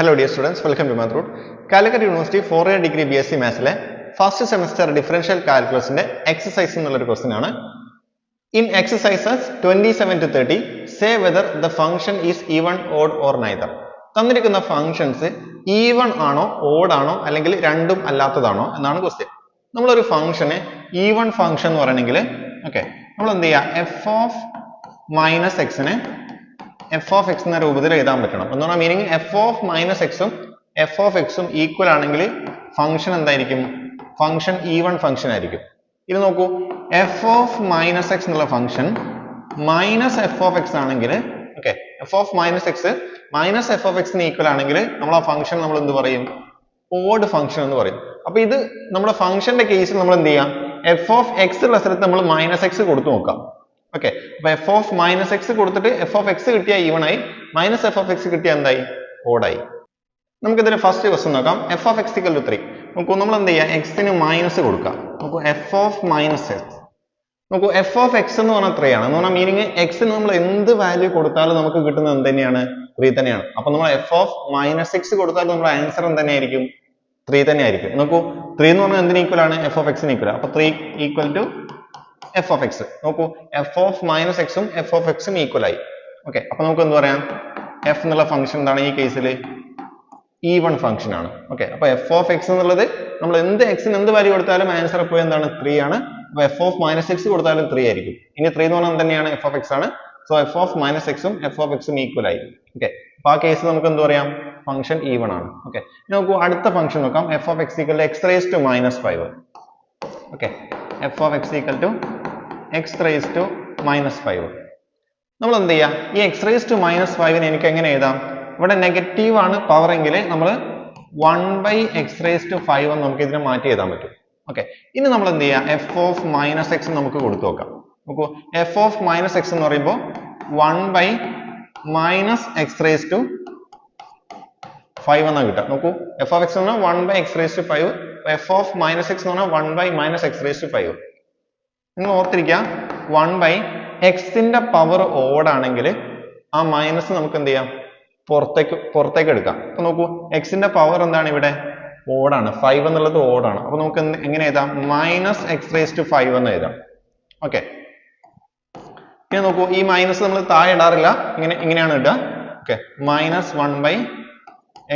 Hello dear students welcome to Mathroot Calicut university four year degree B S C മാത്സിലെ first semester differential കാൽക്കുലസിന്റെ exercise എന്നുള്ളൊരു question ആണ്. In exercises twenty seven to thirty say whether the function is even odd or neither തന്നിരിക്കുന്ന functions even ആണോ odd ആണോ അല്ലെങ്കിൽ രണ്ടും അല്ലാത്തതാണോ എന്നാണ് question നമ്മളൊരു ഫംഗ്ഷന് ഈവൺ ഫംഗ്ഷൻ എന്ന് പറയണമെങ്കിൽ ഓക്കെ നമ്മൾ എന്ത് ചെയ്യുക എഫ് ഓഫ് മൈനസ് എക്സിന് എഫ് ഓഫ് എക്സ് എന്ന രൂപത്തിൽ എഴുതാൻ പറ്റണം. എന്ന് പറഞ്ഞാൽ മീനിങ് എഫ് ഓഫ് മൈനസ് എക്സും എഫ് ഓഫ് എക്സും ഈക്വൽ ആണെങ്കിൽ ഫംഗ്ഷൻ എന്തായിരിക്കും? ഫംഗ്ഷൻ ഈവൺ ഫംഗ്ഷൻ ആയിരിക്കും. ഇത് നോക്കൂ. എഫ് ഓഫ് മൈനസ് എക്സ് എന്നുള്ള function minus F of X ആണെങ്കിൽ okay F of minus X minus F of എക്സിന് ഈക്വൽ ആണെങ്കിൽ നമ്മൾ ആ ഫംഗ്ഷൻ നമ്മൾ എന്ത് പറയും? ഓഡ് ഫംഗ്ഷൻ എന്ന് പറയും. അപ്പൊ ഇത് നമ്മുടെ ഫംഗ്ഷന്റെ കേസിൽ നമ്മൾ എന്ത് ചെയ്യാം? എഫ് ഓഫ് എക്സ് ഉള്ള സ്ഥലത്ത് നമ്മൾ മൈനസ് എക്സ് കൊടുത്തു നോക്കാം. Okay F of minus X കൊടുത്തിട്ട് എഫ് ഓഫ് എക്സ് കിട്ടിയ ആയി. മൈനസ് എഫ് ഓഫ് എക്സ് കിട്ടിയ എന്തായി? നമുക്ക് ഇതിന്റെ ഫസ്റ്റ് ക്വസ്റ്റ്യൻ നോക്കാം. F of X equal to three നോക്കൂ നമ്മൾ എന്ത് ചെയ്യാം? എക്സിന് മൈനസ് കൊടുക്കാം. നോക്കൂ എഫ് ഓഫ് മൈനസ് എക്സ് നോക്കൂ എഫ് ഓഫ് എക്സ് എന്ന് പറഞ്ഞാൽ ത്രീ ആണ്. എന്ന് പറഞ്ഞാൽ മീനിങ് എക്സിന് നമ്മൾ എന്ത് വാല്യൂ കൊടുത്താലും നമുക്ക് കിട്ടുന്നത് എന്ത് തന്നെയാണ് ത്രീ തന്നെയാണ്. അപ്പൊ നമ്മൾ എഫ് ഓഫ് മൈനസ് എക്സ് കൊടുത്താൽ നമ്മുടെ ആൻസർ എന്ത് തന്നെയായിരിക്കും. ത്രീ തന്നെ ആയിരിക്കും നോക്കൂ ത്രീ എന്ന് പറഞ്ഞാൽ എന്തിന് ഈക്വൽ ആണ്? എഫ് ഓഫ് എക്സിന് ഈക്വൽ അപ്പൊ three equal to F of X നോക്കൂ എഫ് ഓഫ് മൈനസ് എക്സും എഫ് ഓഫ് എക്സും ഈക്വൽ ആയി ഓക്കെ അപ്പൊ നമുക്ക് എന്ത് പറയാം എഫ് എന്നുള്ള ഫംഗ്ഷൻ എന്താണ് ഈ കേസിൽ ഈവൺ ഫംഗ്ഷൻ ആണ് ഓക്കെ അപ്പൊ എഫ് ഓഫ് എക്സ് എന്നുള്ളത് നമ്മൾ എന്ത് എക്സിന് എന്ത് വാല്യൂ കൊടുത്താലും ആൻസർ എപ്പോഴും എന്താണ് ത്രീ ആണ് അപ്പൊ എഫ് ഓഫ് മൈനസ് എക്സ് കൊടുത്താലും ത്രീ ആയിരിക്കും ഇനി ത്രീ എന്ന് പറഞ്ഞാൽ തന്നെയാണ് എഫ് ഓഫ് എക്സ് ആണ് സോ എഫ് ഓഫ് മൈനസ് എക്സും എഫ് ഓഫ് എക്സും ഈക്വൽ ആയി ഓക്കെ അപ്പൊ ആ കേസ് നമുക്ക് എന്ത് പറയാം ഫംഗ്ഷൻ ഈവൺ ആണ് ഓക്കെ നോക്കൂ അടുത്ത ഫംഗ്ഷൻ നോക്കാം F of X equal X raise to minus five okay F of X equal to X raise to minus five നമ്മൾ എന്ത് ചെയ്യാം ഈ എക്സ് റേസ് ടു മൈനസ് ഫൈവിന് എനിക്ക് എങ്ങനെ എഴുതാം? ഇവിടെ നെഗറ്റീവ് ആണ് പവർ എങ്കിൽ നമ്മൾ one by X raise to five എന്ന് നമുക്ക് ഇതിനെ മാറ്റി എഴുതാൻ പറ്റും. ഓക്കെ ഇനി നമ്മൾ എന്ത് ചെയ്യാം എഫ് ഓഫ് മൈനസ് എക്സ് നമുക്ക് കൊടുത്തു നോക്കാം. നോക്കൂ. എഫ് ഓഫ് മൈനസ് എക്സ് എന്ന് പറയുമ്പോൾ one by minus X raise to five എന്നാ കിട്ടുക. നോക്കൂ. എഫ് ഓഫ് എക്സ് എന്ന് പറഞ്ഞാൽ one by X raise to five F of minus X എന്ന് പറഞ്ഞാൽ one by minus X raise to five നിങ്ങൾ ഓർത്തിരിക്കുക. വൺ ബൈ എക്സിന്റെ പവർ ഓടാണെങ്കിൽ ആ മൈനസ് നമുക്ക് എന്ത് ചെയ്യാം? പുറത്തേക്ക് പുറത്തേക്ക് എടുക്കാം. അപ്പൊ നോക്കൂ എക്സിന്റെ പവർ എന്താണ് ഇവിടെ? ഓടാണ് ഫൈവ് എന്നുള്ളത് ഓടാണ് അപ്പൊ നമുക്ക് എങ്ങനെ എഴുതാം? Minus X raise to five എന്ന് എഴുതാം. ഓക്കെ ഇനി നോക്കൂ ഈ മൈനസ് നമ്മൾ താഴെ ഇടാറില്ല. ഇങ്ങനെ ഇങ്ങനെയാണ് ഇടുക. Okay minus one by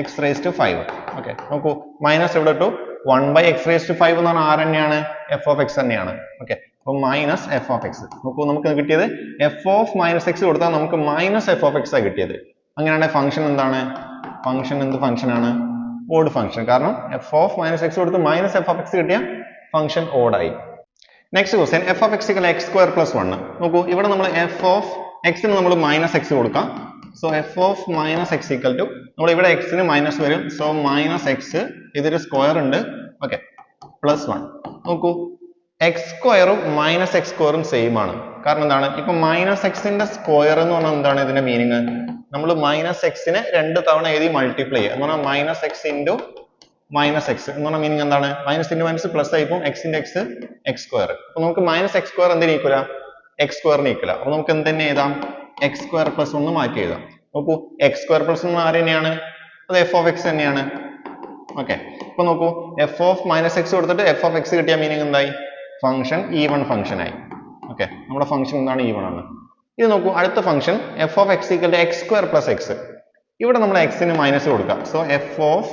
X raise to five okay നോക്കൂ മൈനസ് ഇവിടെ ഇട്ടു? One by X raise to five എന്ന് പറഞ്ഞാൽ ആർ തന്നെയാണ്? എഫ് ഓഫ് എക്സ് തന്നെയാണ്. ഓക്കെ അപ്പൊ മൈനസ് എഫ് ഓഫ് എക്സ് നോക്കൂ നമുക്ക് കിട്ടിയത്? എഫ് ഓഫ് മൈനസ് എക്സ് കൊടുത്താൽ നമുക്ക് മൈനസ് എഫ് ഓഫ് എക്സ് ആണ് കിട്ടിയത്. അങ്ങനെയാണെങ്കിൽ ഫംഗ്ഷൻ എന്താണ്? ഫംഗ്ഷൻ എന്ത് ഫംഗ്ഷൻ ആണ്? ഓഡ് ഫംഗ്ഷൻ കാരണം എഫ് ഓഫ് മൈനസ് എക്സ് കൊടുത്ത് മൈനസ് എഫ് ഓഫ് എക്സ് കിട്ടിയ function ഓഡായി next question f of x x square plus one നോക്കൂ ഇവിടെ നമ്മൾ എഫ് ഓഫ് എക്സിന് നമ്മൾ മൈനസ് എക്സ് കൊടുക്കാം. So f of minus x equal to നമ്മൾ ഇവിടെ എക്സിന് മൈനസ് വരും. സോ മൈനസ് എക്സ് ഇതൊരു സ്ക്വയർ ഉണ്ട്. ഓക്കെ പ്ലസ് വൺ നോക്കൂ എക്സ് സ്ക്വയറും മൈനസ് എക്സ് സ്ക്വയറും സെയിം ആണ്. കാരണം എന്താണ്? ഇപ്പൊ മൈനസ് എക്സിന്റെ സ്ക്വയർ എന്ന് പറഞ്ഞാൽ എന്താണ് ഇതിന്റെ മീനിങ് നമ്മൾ മൈനസ് എക്സിനെ രണ്ട് തവണ എഴുതി മൾട്ടിപ്ലൈ ചെയ്യുക. എന്ന് പറഞ്ഞാൽ minus x into minus x എന്ന് പറഞ്ഞാൽ മീനിങ് എന്താണ്? മൈനസ് ഇന്റു മൈനസ് പ്ലസ് ആയി പോകും എക്സ് എക്സ് സ്ക്വയർ അപ്പൊ നമുക്ക് മൈനസ് എക്സ് സ്ക്വയർ എന്തിന് ഈക്വല എക്സ് സ്ക്വയറിന് ഈക്വല അപ്പൊ നമുക്ക് എന്ത് തന്നെ എഴുതാം? എക്സ് സ്ക്വയർ പ്ലസ് ഒന്ന് മാറ്റി എഴുതാം. നോക്കൂ എക്സ് സ്ക്വയർ പ്ലസ് ഒന്ന് ആര് തന്നെയാണ്? അത് എഫ് ഓഫ് എക്സ് തന്നെയാണ്. ഓക്കെ അപ്പൊ നോക്കൂ എഫ് ഓഫ് മൈനസ് എക്സ് കൊടുത്തിട്ട് എഫ് ഓഫ് എക്സ് കിട്ടിയ മീനിങ് എന്തായി? ഫംഗ്ഷൻ ഈവൺ ഫംഗ്ഷൻ ആയി. ഓക്കെ നമ്മുടെ ഫംഗ്ഷൻ എന്താണ് ഈവൺ ആണ്. ഇത് നോക്കൂ അടുത്ത function f of x equal x square plus x ഇവിടെ നമ്മൾ എക്സിന് മൈനസ് കൊടുക്കാം. So f of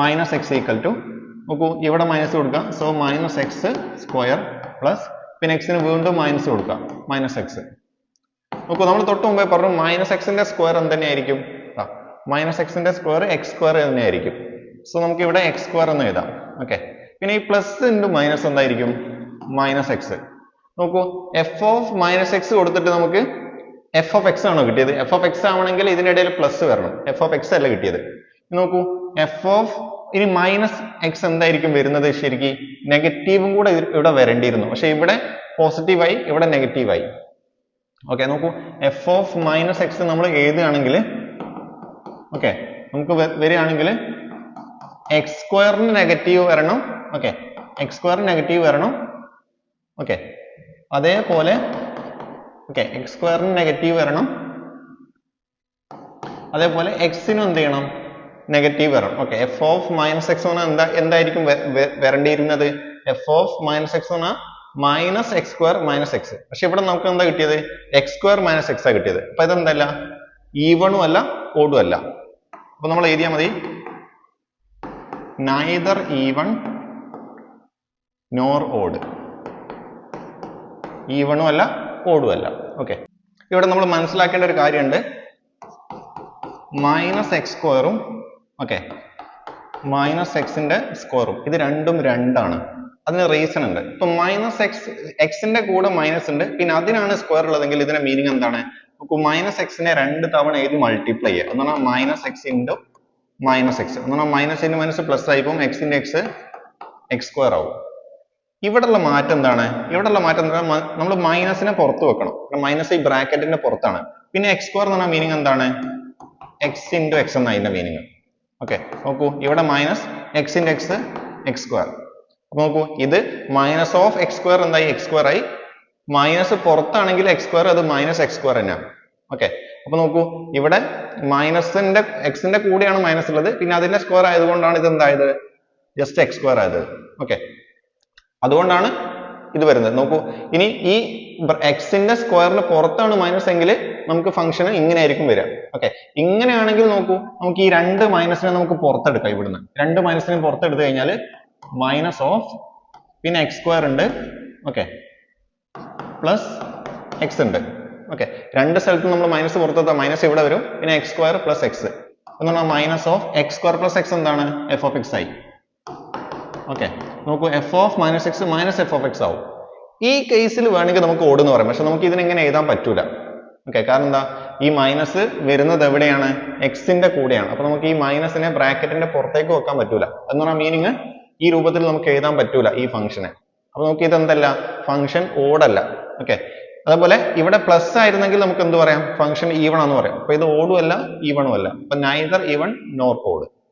minus x equal to നോക്കൂ ഇവിടെ മൈനസ് കൊടുക്കാം. So minus x square plus പിന്നെ എക്സിന് വീണ്ടും മൈനസ് കൊടുക്കാം. മൈനസ് എക്സ് നോക്കൂ നമ്മൾ തൊട്ട് മുമ്പേ പറഞ്ഞു മൈനസ് എക്സിന്റെ സ്ക്വയർ എന്ത് തന്നെയായിരിക്കും മൈനസ് എക്സിന്റെ സ്ക്വയർ എക്സ് സ്ക്വയർ തന്നെയായിരിക്കും സോ നമുക്ക് ഇവിടെ എക്സ് സ്ക്വയർ എന്ന് എഴുതാം. ഓക്കെ പിന്നെ ഈ പ്ലസ് ഇന്റു മൈനസ് എന്തായിരിക്കും? മൈനസ് എക്സ് നോക്കൂ എഫ് ഓഫ് മൈനസ് എക്സ് കൊടുത്തിട്ട് നമുക്ക് എഫ് ഓഫ് എക്സ് ആണോ കിട്ടിയത്? എഫ് ഓഫ് എക്സ് ആവണമെങ്കിൽ ഇതിനിടയിൽ പ്ലസ് വരണം. എഫ് ഓഫ് എക്സ് അല്ല കിട്ടിയത്. നോക്കൂ എഫ് ഓഫ് ഇനി മൈനസ് എക്സ് എന്തായിരിക്കും വരുന്നത് ശരിക്കും? നെഗറ്റീവും കൂടെ ഇവിടെ വരേണ്ടിയിരുന്നു. പക്ഷെ ഇവിടെ പോസിറ്റീവായി ഇവിടെ നെഗറ്റീവായി ഓക്കെ നോക്കൂ എഫ് ഓഫ് മൈനസ് എക്സ് നമ്മൾ എഴുതുകയാണെങ്കിൽ ഓക്കെ നമുക്ക് വരികയാണെങ്കിൽ എക്സ് സ്ക്വയറിന് നെഗറ്റീവ് വരണം. ഓക്കെ എക്സ് സ്ക്വയർ നെഗറ്റീവ് വരണം. ഓക്കെ അതേപോലെ ഓക്കെ എക്സ് സ്ക്വയറിന് നെഗറ്റീവ് വരണം. അതേപോലെ എക്സിനും എന്ത് ചെയ്യണം? നെഗറ്റീവ് വരണം. Okay f of minus x എന്ന് എന്താ എന്തായിരിക്കും വരേണ്ടിയിരുന്നത്? എഫ് ഓഫ് മൈനസ് എക്സ് എന്ന് minus x square minus x പക്ഷെ ഇവിടെ നമുക്ക് എന്താ കിട്ടിയത്? എക്സ് സ്ക്വയർ മൈനസ് എക്സാ കിട്ടിയത്. അപ്പൊ ഇതെന്തല്ല? ഈവണും അല്ല ഓടും അല്ല. അപ്പൊ നമ്മൾ എഴുതിയാൽ മതി. നൈദർ ഈവൺ നോർ ഓഡ് ഈവണും അല്ല ഓടും അല്ല. ഓക്കെ ഇവിടെ നമ്മൾ മനസ്സിലാക്കേണ്ട ഒരു കാര്യമുണ്ട്. മൈനസ് എക്സ് സ്ക്വയറും ഓക്കെ മൈനസ് എക്സിന്റെ സ്ക്വയറും ഇത് രണ്ടും രണ്ടാണ്. അതിന് റീസൺ ഉണ്ട്. ഇപ്പൊ മൈനസ് എക്സ് എക്സിന്റെ കൂടെ മൈനസ് ഉണ്ട്. പിന്നെ അതിനാണ് സ്ക്വയർ ഉള്ളതെങ്കിൽ ഇതിന്റെ മീനിങ് എന്താണ്? നോക്കൂ മൈനസ് എക്സിനെ രണ്ട് തവണ എഴുതി മൾട്ടിപ്ലൈ ചെയ്യുക. എന്ന് minus x into minus x എന്ന് മൈനസ് ഇന്റു മൈനസ് പ്ലസ് ആയി പോകും. എക്സിന്റെ എക്സ് എക്സ് സ്ക്വയർ ആവും. ഇവിടെയുള്ള മാറ്റം എന്താണ്? ഇവിടെയുള്ള മാറ്റം എന്താണ് നമ്മൾ മൈനസിനെ പുറത്ത് വെക്കണം. മൈനസ് ഈ ബ്രാക്കറ്റിന്റെ പുറത്താണ്. പിന്നെ എക്സ് സ്ക്വയർ എന്ന് പറഞ്ഞാൽ മീനിങ് എന്താണ്? എക്സ് ഇന്റു എക്സ് എന്ന അതിന്റെ മീനിങ് ഓക്കെ നോക്കൂ. ഇവിടെ minus x into x x square അപ്പൊ നോക്കൂ. ഇത് മൈനസ് ഓഫ് എക്സ് സ്ക്വയർ എന്തായി? എക്സ് സ്ക്വയർ ആയി. മൈനസ് പുറത്താണെങ്കിൽ എക്സ് സ്ക്വയർ അത് മൈനസ് എക്സ് സ്ക്വയർ തന്നെയാണ്. ഓക്കെ അപ്പൊ നോക്കൂ. ഇവിടെ മൈനസിന്റെ എക്സിന്റെ കൂടെയാണ് മൈനസ് ഉള്ളത്. പിന്നെ അതിന്റെ സ്ക്വയർ ആയതുകൊണ്ടാണ് ഇത് എന്തായത് ജസ്റ്റ് എക്സ് സ്ക്വയർ ആയത്. ഓക്കെ അതുകൊണ്ടാണ് ഇത് വരുന്നത്. നോക്കൂ ഇനി ഈ എക്സിന്റെ സ്ക്വയറിന് പുറത്താണ് മൈനസ് എങ്കിൽ നമുക്ക് ഫംഗ്ഷൻ ഇങ്ങനെ ആയിരിക്കും വരിക. ഓക്കെ ഇങ്ങനെയാണെങ്കിൽ നോക്കൂ നമുക്ക് ഈ രണ്ട് മൈനസിനെ നമുക്ക് പുറത്തെടുക്കാം ഇവിടുന്ന്. രണ്ട് മൈനസിനെ പുറത്തെടുത്ത് കഴിഞ്ഞാൽ മൈനസ് ഓഫ് പിന്നെ എക്സ് സ്ക്വയർ ഉണ്ട്. ഓക്കെ പ്ലസ് എക്സ് ഉണ്ട്. ഓക്കെ രണ്ട് സ്ഥലത്തും നമ്മൾ മൈനസ് പുറത്തെത്താം മൈനസ് ഇവിടെ വരും. പിന്നെ എക്സ് സ്ക്വയർ പ്ലസ് എക്സ് എന്ന് പറഞ്ഞാൽ minus of x square plus x എന്താണ്? എഫ് ഓഫ് എക്സ് ആയി. ഓക്കെ നോക്കൂ f of minus x minus f of x ആവും. ഈ കേസിൽ വേണമെങ്കിൽ നമുക്ക് ഓടുന്ന് പറയാം. പക്ഷെ നമുക്ക് ഇതിനെ എങ്ങനെ എഴുതാൻ പറ്റൂല. ഓക്കെ കാരണം എന്താ? ഈ മൈനസ് വരുന്നത് എവിടെയാണ്? എക്സിന്റെ കൂടെയാണ്. അപ്പൊ നമുക്ക് ഈ മൈനസിനെ ബ്രാക്കറ്റിന്റെ പുറത്തേക്ക് വെക്കാൻ പറ്റൂല. എന്ന് പറഞ്ഞാൽ മീനിങ് ഈ രൂപത്തിൽ നമുക്ക് എഴുതാൻ പറ്റൂല ഈ ഫംഗ്ഷനെ അപ്പൊ നമുക്ക് ഇതെന്തല്ല? ഫംഗ്ഷൻ ഓടല്ല. ഓക്കെ അതേപോലെ ഇവിടെ പ്ലസ് ആയിരുന്നെങ്കിൽ നമുക്ക് എന്ത് പറയാം? ഫംഗ്ഷൻ ഈവൺ ആണെന്ന് പറയാം. അപ്പൊ ഇത് ഓടും അല്ല ഈവണും അല്ല. അപ്പൊ നൈദർ ഈവൺ നോർ ഓട്.